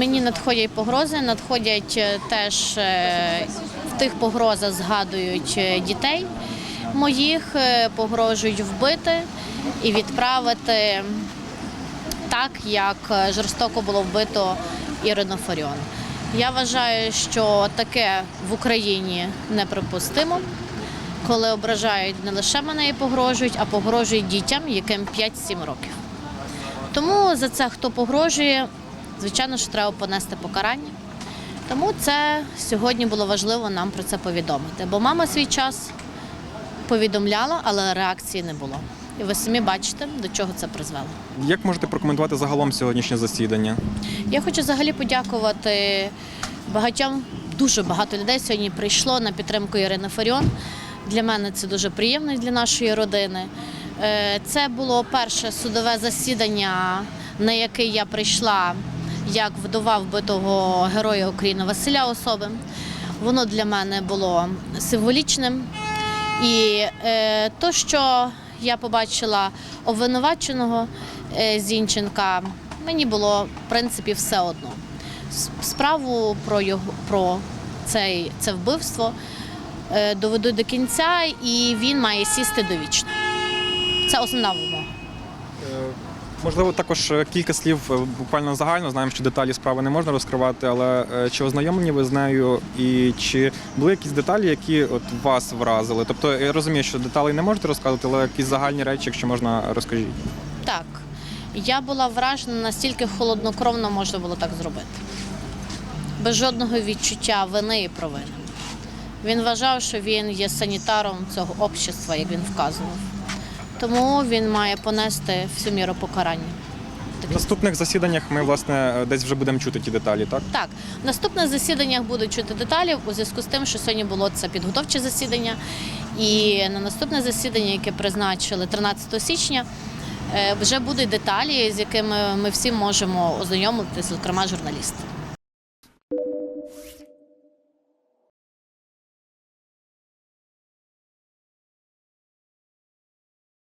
Мені надходять погрози, надходять е, теж е, в тих погрозах згадують е, дітей моїх, погрожують вбити і відправити так, як жорстоко було вбито Ірину Фаріон. Я вважаю, що таке в Україні неприпустимо, коли ображають не лише мене і погрожують, а погрожують дітям, яким 5-7 років. Тому за це, хто погрожує, звичайно, що треба понести покарання. Тому це сьогодні було важливо нам про це повідомити. Бо мама свій час повідомляла, але реакції не було. І ви самі бачите, до чого це призвело. Як можете прокоментувати загалом сьогоднішнє засідання? Я хочу взагалі подякувати багатьом. Дуже багато людей сьогодні прийшло на підтримку Ірини Фаріон. Для мене це дуже приємно для нашої родини. Е, Це було перше судове засідання, на яке я прийшла як вдова вбитого героя України Василя Особи. Воно для мене було символічним. І е, то, що я побачила обвинуваченого е, Зінченка, мені було в принципі все одно. Справу про його про цей, це вбивство е, доведу до кінця, і він має сісти довічно. Це основна вимога. Можливо, також е, кілька слів е, буквально загально. Знаємо, що деталі справи не можна розкривати, але е, чи ознайомлені ви з нею, і чи були якісь деталі, які от вас вразили? Тобто я розумію, що деталей не можете розказувати, але якісь загальні речі, якщо можна, розкажіть. Так, я була вражена, настільки холоднокровно можна було так зробити. Без жодного відчуття вини і провини. Він вважав, що він є санітаром цього общества, як він вказував. Тому він має понести всю міру покарання. В наступних засіданнях ми власне десь вже будемо чути ті деталі, так? Так, в наступних засіданнях будуть чути деталі у зв'язку з тим, що сьогодні було це підготовче засідання. І на наступне засідання, яке призначили 13 січня, е, вже будуть деталі, з якими ми всі можемо ознайомитися, зокрема журналісти.